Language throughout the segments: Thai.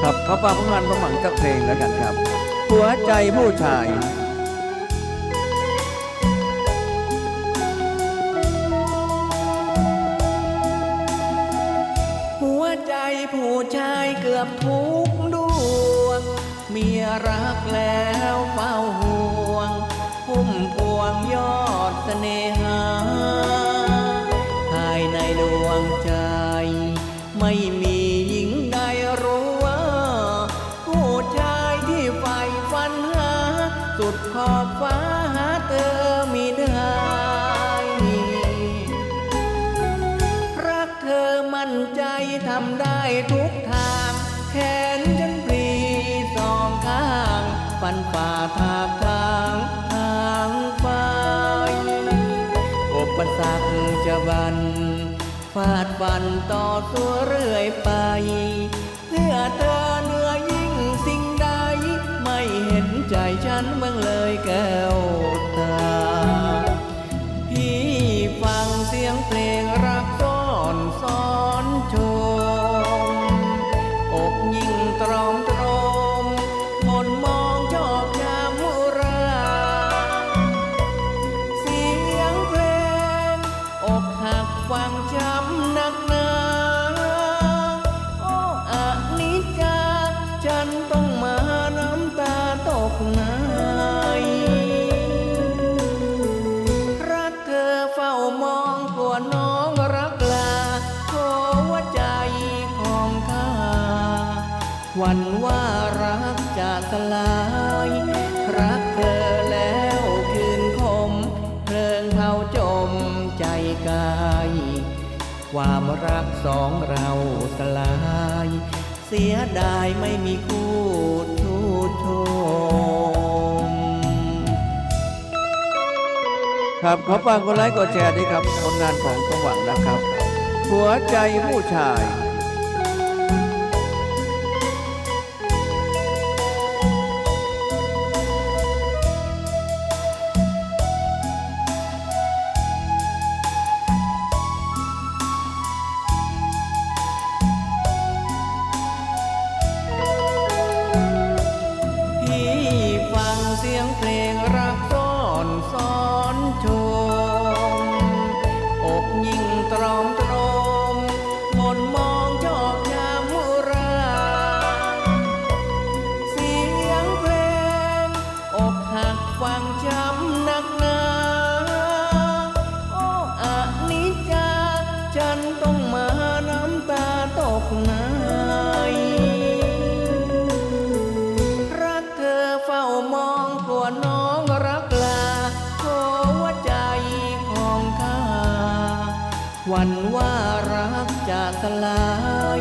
ครับเขาฟังผลงานประหมังจักเพลงแล้วกันครับ หัวใจผู้ชายหัวใจผู้ชายเกือบทุกดวง เมียรักแล้วเฝ้าห่วง พุ่มพวงยอดเสน่หา ฟันฝ่าทางทางทางไปอุปสรรคจะบัน ฟาดฟันต่อตัวเรื่อยไป เพื่อเธอเหนือยิ่งสิ่งใด ไม่เห็นใจฉันบ้างเลยแก้วตา พี่ฟังเสียงเพลงรักซ้อนซ้อนชมอกยิ่งตรอม กฟังช้ำนักหนาโอ้อนิจจาฉันต้องมาน้ำตาตกในรักเธอเฝ้ามองกลัวน้องรักลาโทหัวใจของข้าวันว่ารักจะสลายรักเธอแล้วคืนคมเพลิงเผาจมใจกาย ความรักสองเราสลาย เสียดายไม่มีคู่ทูชมครับขอฟังกดไลค์กดแชร์ด้วยครับผลงานของกองหวังนะครับ หัวใจผู้ชาย วันว่ารักจะสลาย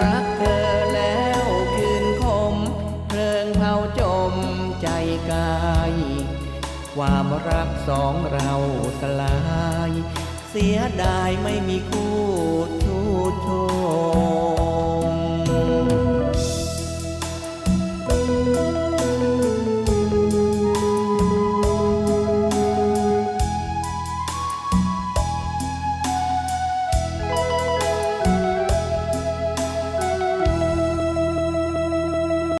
รักเธอแล้วคืนคม เพลิงเผาจมใจกาย ความรักสองเราสลาย เสียดายไม่มีคู่ทูชม